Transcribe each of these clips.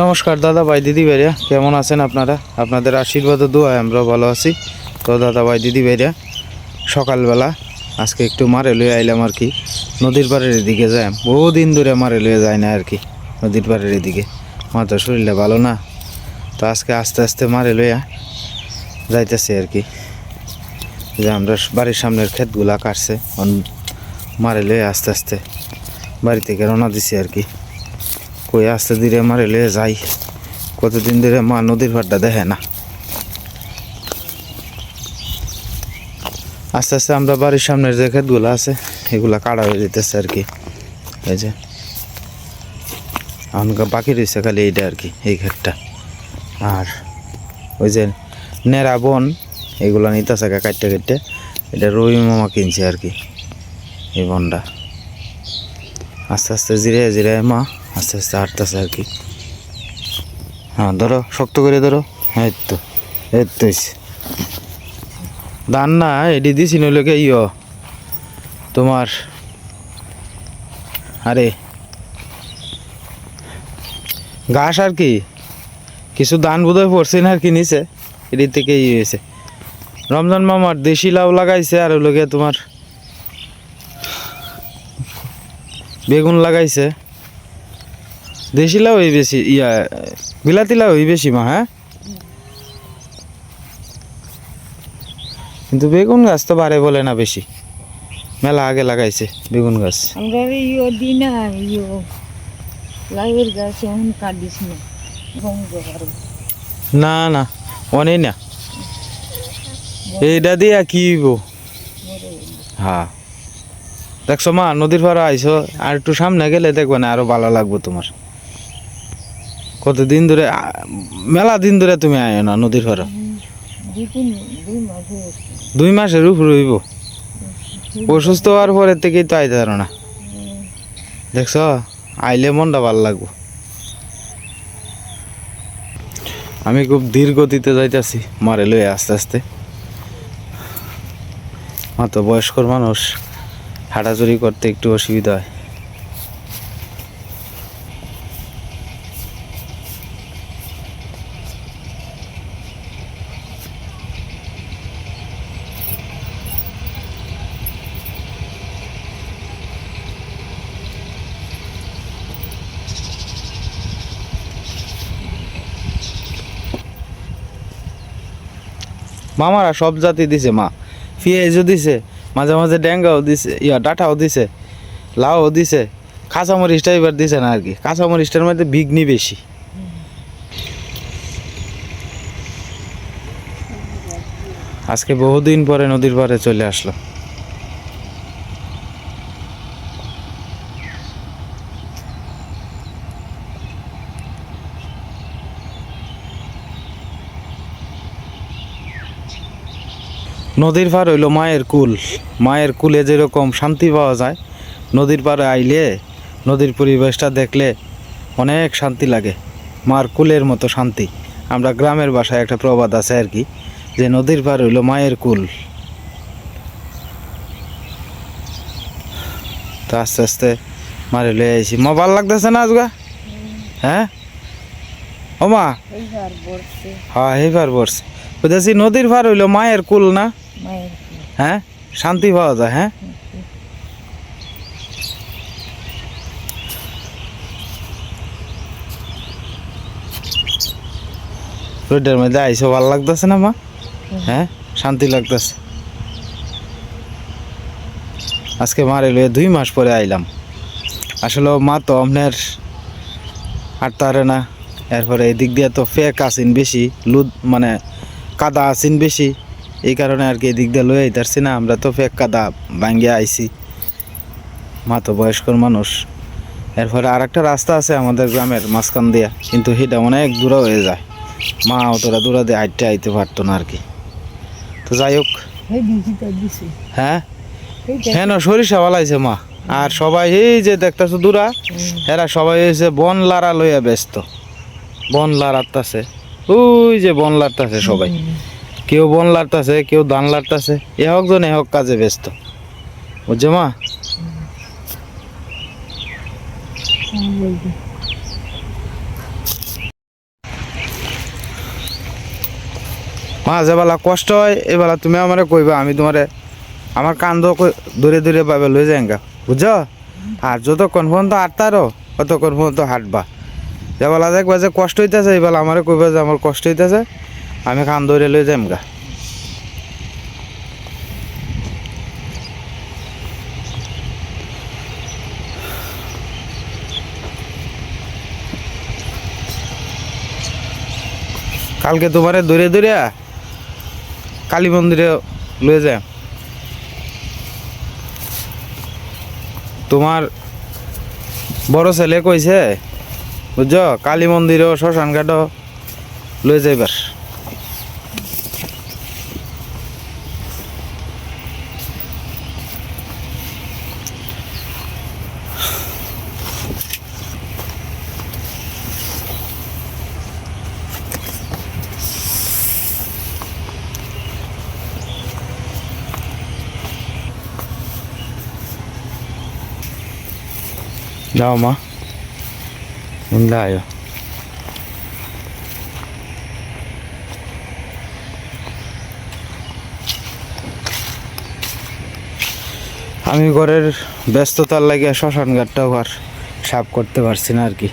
নমস্কার দাদা ভাই, দিদি ভাইরা, কেমন আছেন আপনারা? আপনাদের আশীর্বাদ ও দোয়ায় আমরা ভালো আছি। তো দাদা ভাই, দিদি ভাইরা, সকালবেলা আজকে একটু মারে লয়ে আইলাম আর কি। নদীর পাড়ের এদিকে যাই বহুদিন ধরে মারে লয়ে যায় না আর কি, নদীর পাড়ের এদিকে। মাথার শরীরটা ভালো না। তো আজকে আস্তে আস্তে মারে লইয়া যাইতেছে আর কি। যে আমরা বাড়ির সামনের ক্ষেতগুলা কাটছে মারে লয়ে আস্তে আস্তে বাড়ি থেকে রওনা দিছি আর কি। কই আস্তে ধীরে মারে লয়ে যাই। কতদিন ধরে মা নদীর পাড়টা দেখে না। আস্তে আস্তে আমরা বাড়ির সামনের যে ক্ষেতগুলো আছে, এগুলা কাটা হয়ে যেতেছে আর কি। এই যে। আমাকে বাকি রয়েছে খালি এইটা আর কি, এই ক্ষেতটা। আর ওই যে নেড়া বন, এগুলো নিতেছে কাটতে কাটতে। এটা রবি মামা কিনছে আর কি, এই বনটা। আস্তে আস্তে জিরে জিরে মা আস্তে আস্তে হাঁটতেছে আর কি। হ্যাঁ ধরো, শক্ত করে ধরো। হ্যাঁ তো, এই তো। ধান না এটি দিছি, নইলে ইয়? তোমার, আরে। ঘাস আর কি? কিছু ধান বোধহয় পড়ছে না আর কি নিছে এটি থেকে ই হয়েছে রমজান মামার দেশি লাউ লাগাইছে আর ওগুলোকে তোমার বেগুন লাগাইছে। দেশি লাউ এই বেশি ইয়া বিলাতি লাউ এই বেশি মা হ্যাঁ? কিন্তু বেগুন গাছ তো বাড়ে বলে না বেশি। মেলা আগে লাগাইছে বেগুন গাছ। আমরা ইয়ো দিই না ইয়ো। লাইয়ের গাছ এমন কাটিস না না না অনেক না। এইটা দিয়া কি হ্যাঁ। দেখছ মা নদীর পাড়ে আইছো আর একটু সামনে গেলে দেখবে না আরও ভালো লাগবে তোমার। কতদিন ধরে মেলা দিন ধরে তুমি আয় না নদীর পাড়ে দুই মাসের উপর হইব। অসুস্থ হওয়ার পরের থেকেই তো আইতে পারো না। দেখছ, আইলে মনটা ভালো লাগবো। আমি খুব ধীর গতিতে যাইতেছি, মারে লয়ে আস্তে আস্তে। মাত্র বয়স্কর মানুষ হাঁটাচুরি করতে একটু অসুবিধা হয়। মামারা সব জাতি দিছে, মা। পেঁয়াজও দিছে, মাঝে মাঝে ড্যাঙ্গাও দিছে, ইয়া, ডাঁটাও দিছে, লাউও দিছে কাঁচামরিচটা এবার দিছে না আর কি। কাঁচামরিচটার মধ্যে বিঘ্নি বেশি। আজকে বহুদিন পরে নদীর পাড়ে চলে আসলো। নদীর পার হইল মায়ের কুল। মায়ের কুলে যেরকম শান্তি পাওয়া যায় নদীর পাড়ে আইলে নদীর পরিবেশটা দেখলে অনেক শান্তি লাগে। মার কুলের মতো শান্তি। আমরা গ্রামের বাসায় একটা প্রবাদ আছে আর কি যে নদীর পার হইল মায়ের কুল। তো আস্তে আস্তে মারে লয়ে আইছি। মা ভালো লাগতেছে না আজগা? হ্যাঁ? ও মা? হ্যাঁ এইবার বসছে বুঝেছি নদীর পার হইল মায়ের কুল না? হ্যাঁ? শান্তি পাওয়া যায় হ্যাঁ? রোডের মধ্যে আইসো ভালো লাগতেছে না, মা? হ্যাঁ? শান্তি লাগতেছে। আজকে মারে লয়ে দুই মাস পরে আইলাম। আসলে মা তো আপনার হাঁটতে পারে না। এরপরে এদিক দিয়ে তো ফেক আসিন বেশি, লুদ মানে কাদা আসিন বেশি। এই কারণে আর কি এদিক দিয়ে লয়ে আইতারছি না। আমরা তো ফেক কাদা ভাঙ্গে আইছি। মা তো বয়স্কর মানুষ। এরপরে আর একটা রাস্তা আছে আমাদের গ্রামের মাঝখান দিয়া কিন্তু সেটা অনেক দূরে হয়ে যায়। মা অতটা দূরে দিয়ে হাইটে আইতে পারতো না আর কি। তো যাই হোক। হ্যাঁ? হ্যাঁ না সরিষা বালাইছে মা। আর সবাই এই যে দেখতেছো দূরা এরা সবাই হয়েছে বন লারা লইয়া ব্যস্ত। বন লাড়াতাছে ওই যে বন লাড়তাছে সবাই। কেউ বন লাড়তেছে কেউ ধান লাড়তেছে এ হোক জন, এ হোক কাজে ব্যস্ত। বুঝছ মা? মা, যেবেলা কষ্ট হয়, এবেলা তুমি আমারে কইবা, আমি তোমারে আমার কান্দ দূরে দূরে পাবে লই যাইগা, বুঝছ? আর যতক্ষণ পর্যন্ত হাঁটতারো ফোন তো হাঁটবা। যেবেলা দেখবা যে কষ্ট হইতেছে, এবেলা আমারে কইবা যে আমার কষ্ট হইতেছে আমি কান ধরে লই যাইম গা। কালকে তোমারে দূরে দূরে কালী মন্দিরে লয়ে যায় তোমার বড় ছেলে কইছে, বুঝছ? কালী মন্দিরও শ্মশান ঘাটও লয়ে যাইবার। যাও মা ইন্দা আয়ো আমি ঘরের ব্যস্ততার লাগে শ্মশান ঘাটটাও আর সাফ করতে পারছি না আর কি।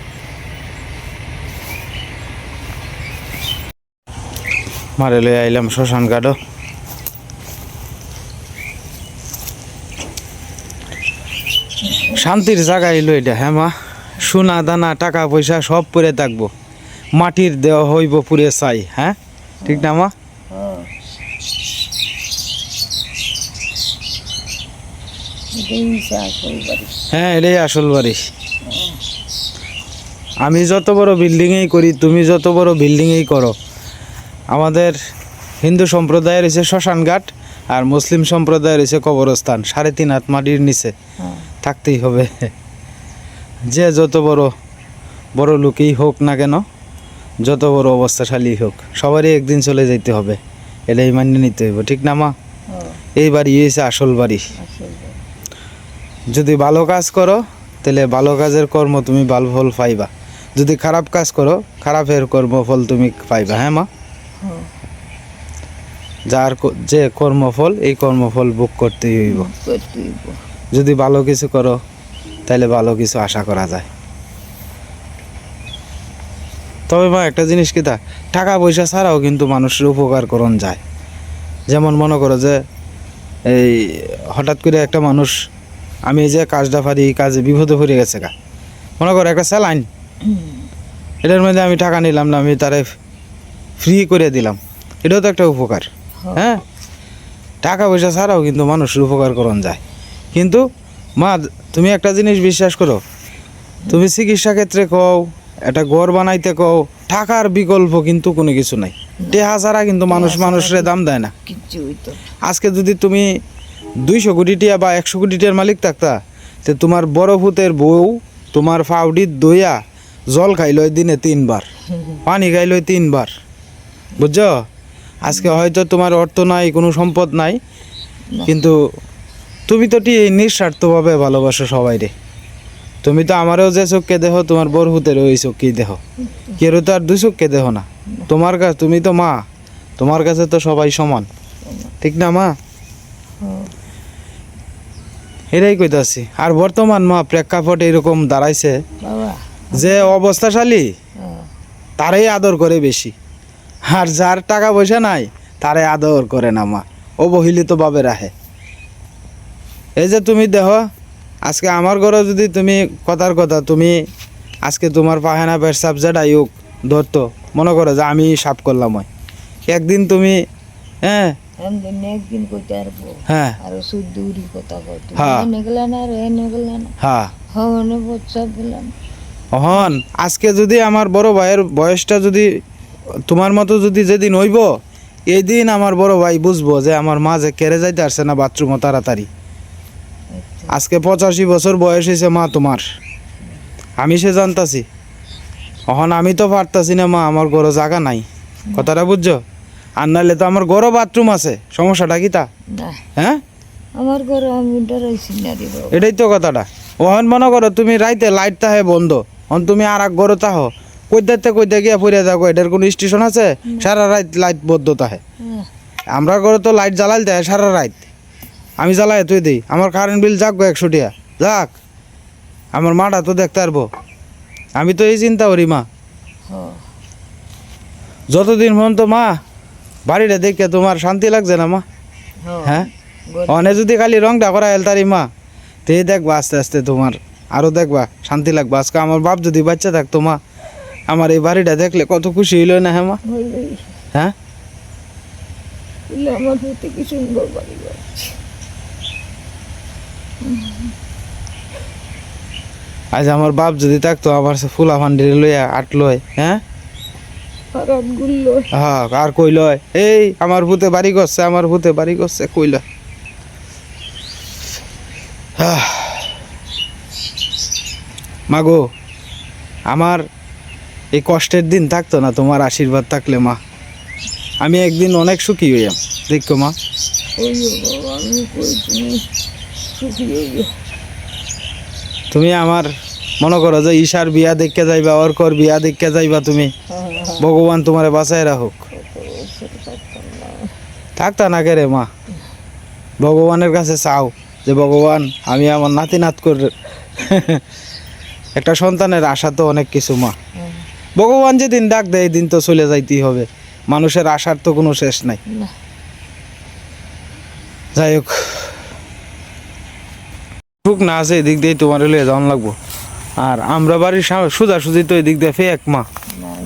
মারে লই আইলাম শ্মশান ঘাটও। শান্তির জায়গা এলো এটা হ্যাঁ মা? সোনা, দানা, টাকা, পয়সা সব পরে থাকব। মাটির দেওয়া হইব পুরে চাই হ্যাঁ? ঠিক না মা? হ্যাঁ। এটাই আসল বাড়ি। আমি যত বড় বিল্ডিংয়েই করি, তুমি যত বড় বিল্ডিংয়েই করো। আমাদের হিন্দু সম্প্রদায়ের হচ্ছে শ্মশান ঘাট আর মুসলিম সম্প্রদায়ের হচ্ছে কবরস্থান সাড়ে তিন হাত মাটির নিচে। হ্যাঁ। থাকতেই হবে। যে যত বড় বড় লোকই হোক না কেন যত বড় অবস্থাশালী হোক সবারই একদিন চলে যেতে হবে। এটাই মানিয়ে নিতে হইব ঠিক না মা? হ্যাঁ। এই বাড়ি হয়েছে আসল বাড়ি। যদি ভালো কাজ করো তাহলে ভালো কাজের কর্ম তুমি ভালো ফল পাইবা। যদি খারাপ কাজ করো খারাপের কর্মফল তুমি পাইবা হ্যাঁ মা? হ্যাঁ। যার যে কর্মফল এই কর্মফল বুক করতেই হইব। করতে হইব। যদি ভালো কিছু করো তাহলে ভালো কিছু আশা করা যায়। তবে মা একটা জিনিস কি তা? টাকা পয়সা ছাড়াও কিন্তু মানুষের উপকার করণ যায়। যেমন মনে করো যে এই হঠাৎ করে একটা মানুষ আমি যে কাজটা পারি কাজে বিপদে পড়ে গেছে গা। মনে করো একটা স্যালাইন। এটার মধ্যে আমি টাকা নিলাম না আমি তারে ফ্রি করে দিলাম। এটাও তো একটা উপকার। হ্যাঁ? টাকা পয়সা ছাড়াও কিন্তু মানুষের উপকার করণ যায়। কিন্তু মা তুমি একটা জিনিস বিশ্বাস করো তুমি চিকিৎসা ক্ষেত্রে কও একটা ঘর বানাইতে কও টাকার বিকল্প কিন্তু কোনো কিছু নাই। টেহা ছাড়া কিন্তু মানুষ মানুষের দাম দেয় না। আজকে যদি তুমি দুইশো কোটি টিয়া বা একশো কোটি টিয়ার মালিক থাকতা তো তোমার বড় ভূতের বউ তোমার ফাউডির দইয়া জল খাইলই দিনে তিনবার পানি খাইলই তিনবার বুঝছ? আজকে হয়তো তোমার অর্থ নাই কোনো সম্পদ নাই কিন্তু তুমি তো টি নিঃস্বার্থভাবে ভালোবাসো সবাই রে তুমি তো আমারও যে চোখকে দেহ তোমার বরহুতের ওই চোখকেই দেহ। কেউ তো আর দুই চোখকে দেহ না। তোমার কাছে তুমি তো মা তোমার কাছে তো সবাই সমান। ঠিক না মা? এটাই কইতাছি। আর বর্তমান মা প্রেক্ষাপট এরকম দাঁড়াইছে যে অবস্থাশালী হ্যাঁ। তারাই আদর করে বেশি। আর যার টাকা পয়সা নাই তারাই আদর করে না মা। অবহেলিতভাবে রাখে। এই যে তুমি দেহ আজকে আমার ঘরে যদি তুমি কথার কথা তুমি আজকে তোমার পাহেনা পেশাব যেটাই হোক ধরতো মনে করো যে আমি সাপ করলাম হয়। একদিন তুমি হ্যাঁ? হ্যাঁ হ্যাঁ। হ্যাঁ। গেলেন হন আজকে যদি আমার বড় ভাইয়ের বয়সটা যদি তোমার মতো যদি যেদিন হইব এই দিন আমার বড় ভাই বুঝব যে আমার মা যে কেড়ে যাইতে আসছে না বাথরুমও তাড়াতাড়ি। আজকে পঁচাশি বছর বয়স হয়েছে মা তোমার। আমি সে জানতাছি। এখন আমি তো পারতাছি না মা আমার গরো জায়গা নাই। কথাটা বুঝছ? আর নাহলে তো আমার গরো বাথরুম আছে। সমস্যাটা কি তা? হ্যাঁ? আমার ঘরে আমি ডরাইছি না রে এটাই তো কথাটা। ওহন মনে করো তুমি রাইতে লাইট তাহে বন্ধ। অন তুমি আর এক গরো তাহ। কইদাতে কইদা গিয়া পড়ে থাকো এটার কোনো স্টেশন আছে? সারা রাত লাইট বদ্ধতা হয়। আমরা ঘরে তো লাইট জ্বালাল দেয় সারা রাত। আমি জ্বালাই তুই দিই। আমার কারেন্ট বিল যাক গো একশো টিয়া যাক আমার মাটা তো দেখতে পারব। আমি তো এই চিন্তা করি মা। যতদিন পর্যন্ত মা বাড়িটা দেখে তোমার শান্তি লাগছে না মা? হ্যাঁ? অনে যদি খালি রংটা করা এলতারি মা তে দেখবা আস্তে আস্তে তোমার আরও দেখবা শান্তি লাগবে। আজকে আমার বাপ যদি বাচ্চা থাকতো মা আমার এই বাড়িটা দেখলে কত খুশি হইল না হ্যাঁ মা হ্যাঁ? আমার প্রতি কি সুন্দর বাড়ি আজ আমার বাপ যদি থাকতো আমার ফুলা ফান্ডিরে লইয়া হ্যাঁ? খারাপগুলো হ্যাঁ আর কইলয় এই আমার ভূতে বাড়ি করছে আমার ভূতে বাড়ি করছে কইলয় আহ। মাগো আমার এই কষ্টের দিন থাকতো না, তোমার আশীর্বাদ থাকলে, মা। আমি একদিন অনেক সুখী হইয়াম, দেখো মা। তুমি আমার, মনে করো যে ঈশার বিয়া দেখতে যাইবা, অর্কর বিয়া দেখতে যাইবা তুমি। ভগবান তোমারে বাঁচায় রাখুক। থাকতা না কে রে, মা? ভগবানের কাছে চাও যে, ভগবান, আমি আমার নাতি নাত করে একটা সন্তানের আশা তো অনেক কিছু, মা। ভগবান যেদিন ডাক দেয় দিন তো চলে যাইতেই হবে। মানুষের আশার তো কোনো শেষ নাই। যাই হোক। সুখ না আছে এদিক দিয়ে তোমার লিয়ে যাওয়ান লাগবো। আর আমরা বাড়ির সোজাসুজি তো এদিক দিয়ে ফেক মা।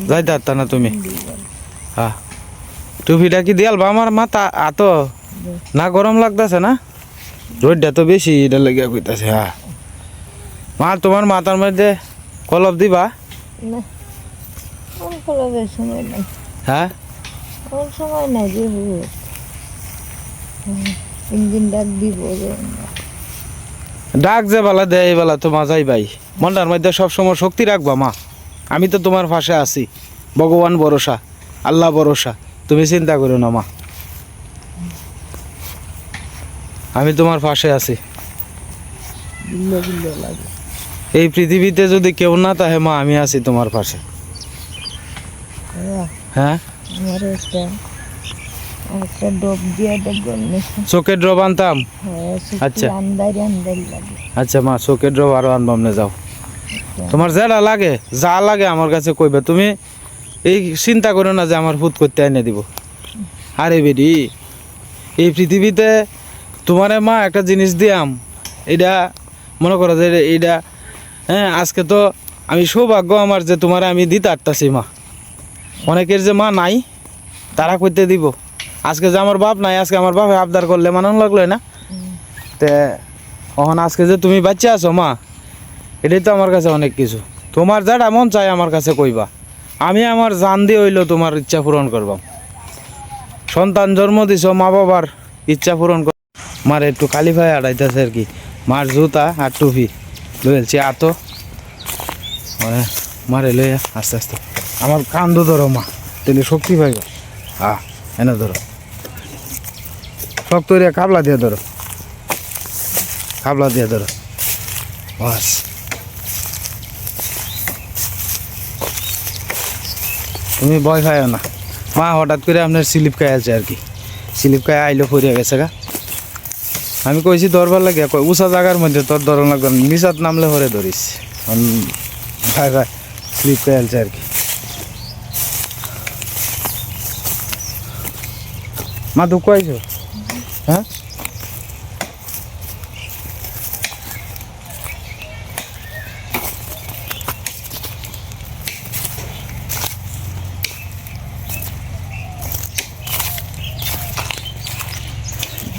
যাইতে পারতা না তুমি। হ্যাঁ। টুপিটা কি দিয়াল বা আমার মাথা? আত না গরম লাগতেছে না? রোদটা তো বেশি এটা লেগে কইতাছে হ্যাঁ। মা তোমার মাথার মধ্যে কলপ দিবা? না। কলবের সময় নাই। হ্যাঁ? আমার সময় নাই যে দিন ডাক দিব ডাক যে বেলা দেয় এই বেলা তোমার যাই ভাই। মনটার মধ্যে সবসময় শক্তি রাখবা মা। আমি তো তোমার পাশে আছি। ভগবান ভরসা আল্লাহ ভরসা। তুমি চিন্তা করো না মা। আমি তোমার পাশে আছি। এই পৃথিবীতে যদি কেউ না তাহে মা আমি আছি তোমার পাশে। হ্যাঁ? চোখের ড্রপ আনতাম? হ্যাঁ আচ্ছা। আচ্ছা মা চোখের ড্রপ আরও আনবাম না যাও। তোমার যেটা লাগে যা লাগে আমার কাছে কইবে। তুমি এই চিন্তা করো না যে আমার ফুট করতে এনে দিব। আরে বেডি এই পৃথিবীতে তোমারে মা একটা জিনিস দিয়াম। এটা মনে করো যে এইটা হ্যাঁ আজকে তো আমি সৌভাগ্য আমার যে তোমারে আমি দিতে পারতাছি মা। অনেকের যে মা নাই, তারা করতে দিব। আজকে যে আমার বাপ নাই, আজকে আমার বাপে আবদার করলে মানান লাগল না? তে এখন আজকে যে তুমি বাচ্চা আছো মা, এটাই তো আমার কাছে অনেক কিছু। তোমার যাটা মন চাই আমার কাছে কইবা। আমি আমার জান দিয়ে হইল তোমার ইচ্ছা পূরণ করবাম। সন্তান জন্ম দিছ, মা বাবার ইচ্ছা পূরণ কর মার একটু কালি ভাই আড়াইতেছে আর কি। মার জুতা আর টুপি। লইছি আতো। মারে লই আস্তে আস্তে। আমার কান্দ ধরো, মা। তাহলে শক্তি পাইব। আ, এনে ধরো। শক্ত কাবলা দিয়ে ধরো। কাবলা দিয়ে ধরো। বাস। তুমি ভয় খাইও না। মা, হঠাৎ করে আপনার স্লিপ খাই আছে আর কি। স্লিপ খাই আইলো ফরিয়া গেছে গা। আমি কইছি ধরবার লাগে কই, উঁচা জায়গার মধ্যে তোর ধরন লাগবে। নিচাত নামলে হরে ধরিস। ভয় খায় স্লিপ খাই আছে আর কি। মা দুঃখ আইছো হ্যাঁ?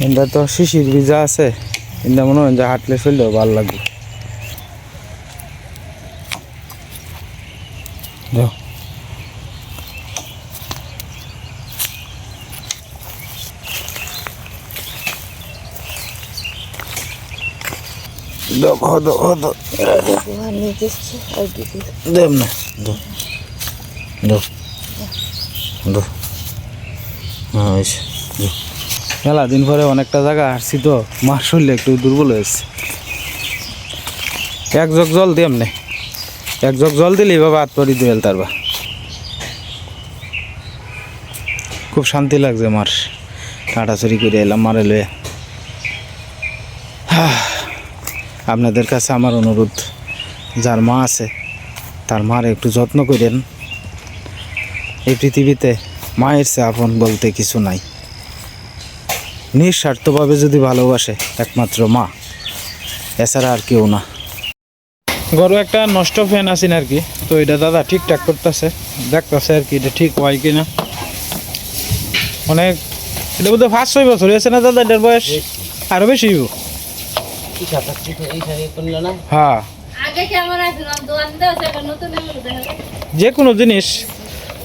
এটা তো শিশির ভিজা আছে। এটা মনে হয় হাঁটলে চললেও ভালো লাগবে। দেব না। হ্যাঁ, দিন পরে অনেকটা জায়গা আসছি তো মার শরীরে একটু দুর্বল হয়েছে। এক জগ জল দিয়ে এমনি। এক জগ জল দিলেই বাবা হাত পরি দুয়েল তারবা খুব শান্তি লাগছে মার। কাটাচুরি করে এলাম মারে লয়ে। হাহ, আপনাদের কাছে আমার অনুরোধ, যার মা আছে, তার মার একটু যত্ন করেন। এই পৃথিবীতে মায়ের চেয়ে আপন বলতে কিছু নাই। নিঃস্বার্থভাবে যদি ভালোবাসে একমাত্র মা, এছাড়া আর কেউ না। গরু একটা নষ্ট ফ্যান আছেন আর কি, তো এটা দাদা ঠিকঠাক করতেছে, দেখতেছে আর কি এটা ঠিক হয় কি না অনেক, এটা বোধহয় পাঁচ ছয় বছর হয়েছে না দাদা, এটার বয়স? আরও বেশি হইব। হ্যাঁ। যে কোনো জিনিস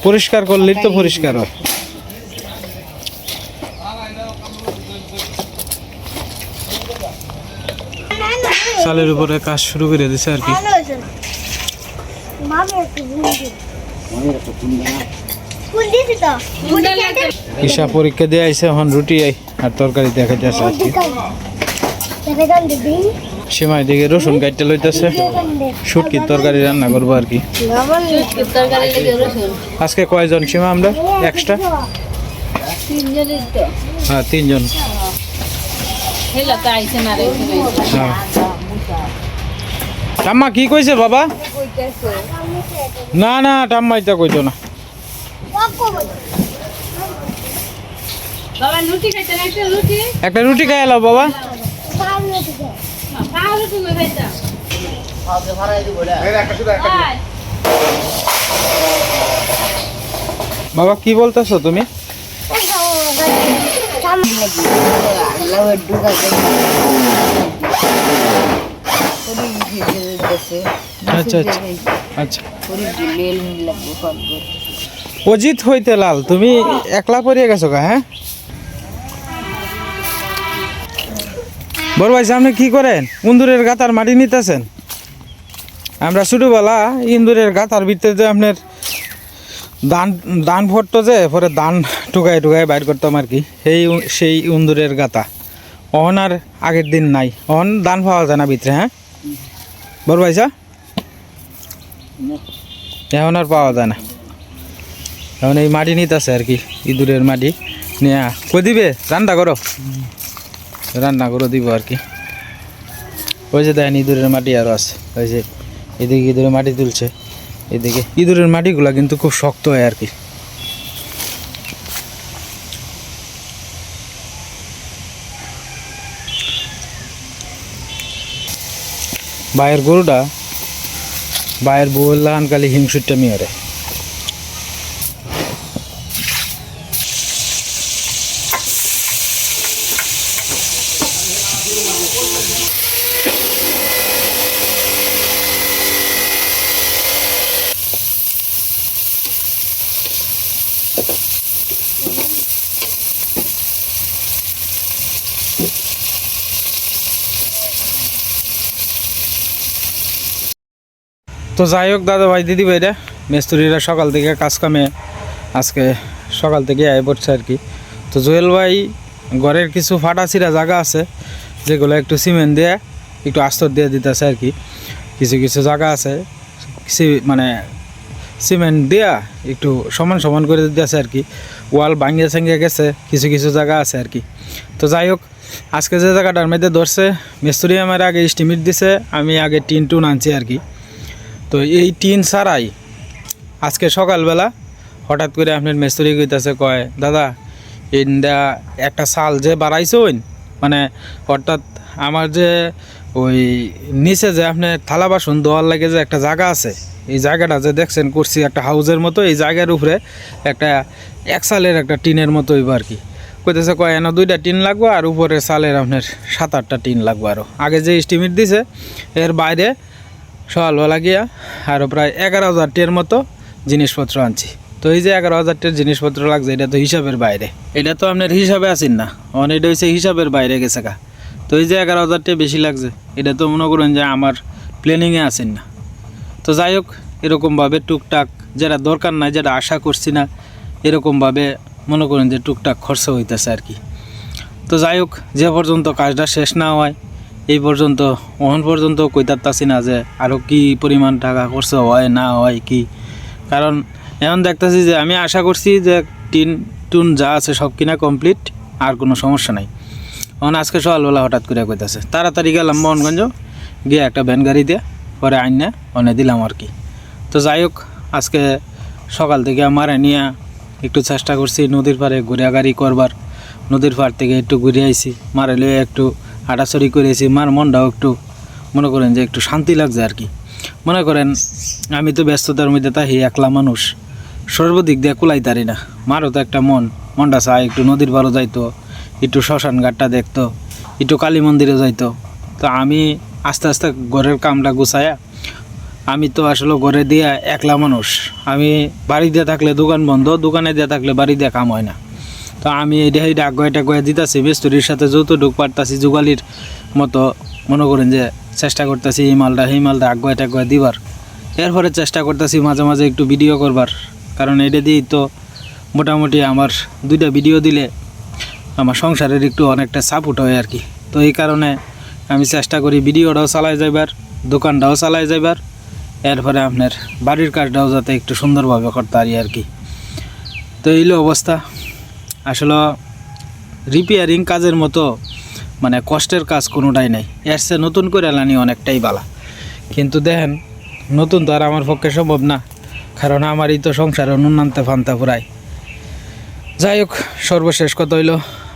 পরিষ্কার করলেই তো পরিষ্কার হয়। চালের উপরে কাজ শুরু করে দিছে আর কি। ঈশা পরীক্ষা দিয়ে আইসে এখন রুটি আই আর তরকারি দেখাইতে আছে আর কি সীমায় দিকে রসুন কাটতে লইতেছে। শুটকির তরকারি রান্না করব আর কি। আজকে কয়জন সীমা আমরা? এক্সট্রা হ্যাঁ তিনজন। রে হ্যাঁ কি কইছে বাবা? না না, ঠাম্মা এটা কইতো না। একটা রুটি খাই এলাও বাবা তাহলে তুমি খাইতা আয়। বাবা, কি বলতেছো তুমি? আচ্ছা আচ্ছা আচ্ছা। অজিত হইতে লাল, তুমি একলা পড়িয়ে গেছো গা হ্যাঁ? বড় ভাই, সামনে কি করেন? ইন্দুরের গাতার মাটি নিতেছেন? আমরা ছোটোবেলা ইন্দুরের গাতার ভিতরে যে আপনার দান দান ভরতো যে, পরে দান টুকাই টুকাই বাইর করতাম আর কি। সেই সেই ইন্দুরের গাতা অহন আর আগের দিন নাই। অহন ধান পাওয়া যায় না ভিতরে হ্যাঁ? বড় ভাই এখন আর পাওয়া যায় না। এখন এই মাটি নিতেছে আর কি, ইঁদুরের মাটি। নিয়ে, কই দিবে? রান্না করো। রান্না করে দিব আর কি। ওই যে দেখেন ইঁদুরের মাটি আরও আছে। ওই যে এদিকে ইঁদুরের মাটি তুলছে, এদিকে ইঁদুরের মাটিগুলা কিন্তু খুব শক্ত হয় আর কি। বাইরের গরুটা বাইরের বউ লাগান কালি হিংসুরটা মেয়েরে তো যাই হোক, দাদা ভাই, দিদি ভাইরা, মিস্ত্রিরা সকাল থেকে কাজ কামে আজকে সকাল থেকে আয় পড়ছে আর কি। তো জুয়েল ভাই, ঘরের কিছু ফাটাছিরা জায়গা আছে, যেগুলো একটু সিমেন্ট দিয়ে, একটু আস্তর দিয়ে দিতেছে আর কি। কিছু কিছু জায়গা আছে মানে সিমেন্ট দেয়া একটু সমান সমান করে দিতেছে আর কি। ওয়াল ভাঙিয়ে সাঙ্গিয়ে গেছে, কিছু কিছু জায়গা আছে আর কি। তো যাই হোক, আজকে যে জায়গাটার মধ্যে ধরছে, মিস্ত্রি আমার আগে স্টিমিট দিছে, আমি আগে টিন টুন আনছি আর কি। তো এই টিন ছাড়াই আজকে সকালবেলা হঠাৎ করে আপনার মেস্তরি কইতাছে কয়, দাদা, ইন্দা একটা সাল যে বাড়াইছে ওই মানে অর্থাৎ আমার যে ওই নিচে যে আপনার থালা বাসন দেওয়ার লাগে যে একটা জায়গা আছে, এই জায়গাটা যে দেখছেন করছি একটা হাউজের মতো, এই জায়গার উপরে একটা এক সালের একটা টিনের মতো হইব আর কি। কইতেছে, কয়, এনে দুইটা টিন লাগবো আর উপরে সালের আপনার সাত আটটা টিন লাগবে আরও আগে যে স্টিমিট দিছে, এর বাইরে সকালবেলা গিয়া আরও প্রায় এগারো হাজার টিয়ার মতো জিনিসপত্র আনছি। তো এই যে এগারো হাজার টিয়ার জিনিসপত্র লাগছে, এটা তো হিসাবের বাইরে। এটা তো আপনার হিসাবে আসেন না। অন এটা হচ্ছে হিসাবের বাইরে গেছে কা তো এই যে এগারো হাজার টিয়া বেশি লাগছে, এটা তো মনে করেন যে আমার প্ল্যানিংয়ে আসেন না। তো যাই হোক, এরকমভাবে টুকটাক যেটা দরকার নাই, যেটা আশা করছি না, এরকমভাবে মনে করেন যে টুকটাক খরচা হইতেছে আর কি। তো যাই হোক, যে পর্যন্ত কাজটা শেষ না হয় এই পর্যন্ত ওখান পর্যন্ত কইতারতাছি না যে আরও কি পরিমাণ টাকা খরচ হয়, না হয়, কি? কারণ এখন দেখতাছি যে আমি আশা করছি যে টিন টুন যা আছে সব কিনা কমপ্লিট আর কোনো সমস্যা নাই। এখন আজকে সকালবেলা হঠাৎ করে কইতাছে, তাড়াতাড়ি গেলাম মোহনগঞ্জ গিয়ে একটা ভ্যান গাড়ি দিয়ে, পরে আইন অনে দিলাম আর কি। তো যাই হোক, আজকে সকাল থেকে আমার নিয়ে একটু চেষ্টা করছি নদীর পাড়ে ঘুরিয়াগাড়ি করবার। নদীর পাড় থেকে একটু ঘুরে আইছি মারে লিয়ে একটু হাঁটাচড়ি করেছি, মার মনটাও একটু মনে করেন যে একটু শান্তি লাগছে আর কি। মনে করেন আমি তো ব্যস্ততার মধ্যে তাহি একলা মানুষ, সর্বদিক দিয়ে কুলাই তারি না। মারও তো একটা মন, মনটা চায় একটু নদীর পাড়ও যাইতো, একটু শ্মশান ঘাটটা দেখতো, একটু কালী মন্দিরে যাইতো। তো আমি আস্তে আস্তে ঘরের কামটা গুছায়া, আমি তো আসলে ঘরে দিয়ে একলা মানুষ। আমি বাড়ি দিয়ে থাকলে দোকান বন্ধ, দোকানে দিয়ে থাকলে বাড়ি দিয়ে কাম হয় না। তো আমি এটা এটা আগুয়া টাগুয়া দিতেছি মিস্ত্রির সাথে যতটুক পারতাছি, যুগালির মতো। মনে করেন যে চেষ্টা করতেছি এই মালটা, সেই মালটা আগুয়া টাগুয়া দিবার। এরপরে চেষ্টা করতেছি মাঝে মাঝে একটু ভিডিও করবার। কারণ এটা দিয়েই তো মোটামুটি আমার দুইটা ভিডিও দিলে আমার সংসারের একটু অনেকটা সাপোর্ট হয় আর কি। তো এই কারণে আমি চেষ্টা করি ভিডিওটাও চালাই যাইবার, দোকানটাও চালাই যাইবার। এরপরে আপনার বাড়ির কাজটাও যাতে একটু সুন্দরভাবে করতে পারি আর কি। তো এইলো অবস্থা। আসলে রিপেয়ারিং কাজের মতো মানে কষ্টের কাজ কোনোটাই নাই। চেয়ে নতুন করে আলানি অনেকটাই বালা। কিন্তু দেখেন, নতুন তো আর আমার পক্ষে সম্ভব না, কারণ আমারই তো সংসারে নুনান্তে ফান্তা ফুরায় যাই হোক, সর্বশেষ কথা হইল,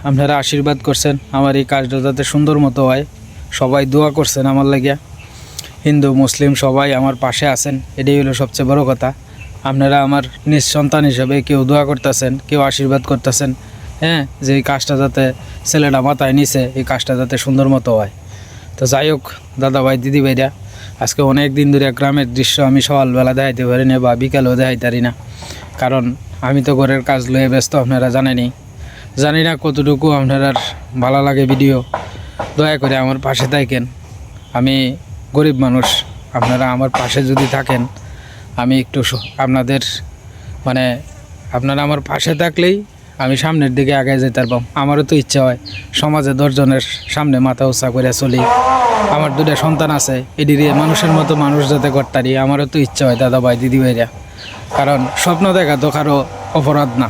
আপনারা আশীর্বাদ করছেন, আমার এই কাজটা যাতে সুন্দর মতো হয়। সবাই দোয়া করছেন আমার লাগিয়া। হিন্দু, মুসলিম সবাই আমার পাশে আছেন, এটাই হলো সবচেয়ে বড় কথা। আপনারা আমার নিজ সন্তান হিসেবে কেউ দোয়া করতেছেন, কেউ আশীর্বাদ করতেছেন হ্যাঁ? যে এই কাজটা যাতে ছেলেটা মাথায় নিছে, এই কাজটা যাতে সুন্দর মতো হয়। তো যাই হোক, দাদা ভাই, দিদি ভাইরা, আজকে অনেক দিন ধরে গ্রামের দৃশ্য আমি সকালবেলা দেখাইতে পারি না বা বিকালেও দেখাইতে পারি না। কারণ আমি তো ঘরের কাজ লয়ে ব্যস্ত, আপনারা জানেনই। জানি না কতটুকু আপনারা ভালো লাগে ভিডিও। দয়া করে আমার পাশে থাকেন। আমি গরিব মানুষ, আপনারা আমার পাশে যদি থাকেন আমি একটু আপনাদের মানে আপনারা আমার পাশে থাকলেই আমি সামনের দিকে আগে যেতে পারবাম আমারও তো ইচ্ছা হয় সমাজে দশজনের সামনে মাথা উঁচা করে চলি। আমার দুটা সন্তান আছে এদিকে মানুষের মতো মানুষ যাতে করতারি আমারও তো ইচ্ছা হয় দাদা ভাই দিদি ভাইরা কারণ স্বপ্ন দেখা তো কারও অপরাধ না।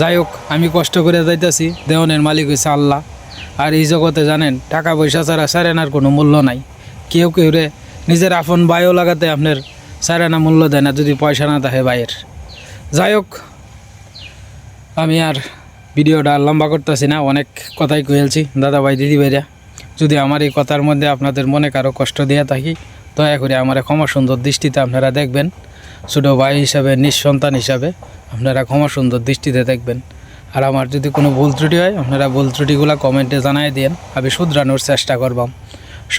যাই হোক, আমি কষ্ট করে যাইতেছি, দেওয়ানের মালিক হয়েছে আল্লাহ। আর এই জগতে জানেন, টাকা পয়সা ছাড়া সারেনার কোনো মূল্য নাই। কেউ কেউ রে নিজের আপন বায়ও লাগাতে আপনার সারেনা মূল্য দেয় না, যদি পয়সা না থাকে বাইয়ের যাই হোক, আমি আর ভিডিওটা লম্বা করতেছি না, অনেক কথাই কয়েলছি দাদা ভাই, দিদি ভাইরা। যদি আমার এই কথার মধ্যে আপনাদের মনে কারও কষ্ট দিয়ে থাকি, দয়া করে আমার ক্ষমা সুন্দর দৃষ্টিতে আপনারা দেখবেন। ছোটো ভাই হিসাবে, নিঃসন্তান হিসাবে আপনারা ক্ষমা সুন্দর দৃষ্টিতে দেখবেন। আর আমার যদি কোনো ভুল ত্রুটি হয়, আপনারা ভুল ত্রুটিগুলো কমেন্টে জানাই দেন আমি শুধরানোর চেষ্টা করবাম।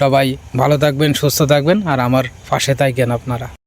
সবাই ভালো থাকবেন, সুস্থ থাকবেন, আর আমার পাশে থাকবেন আপনারা।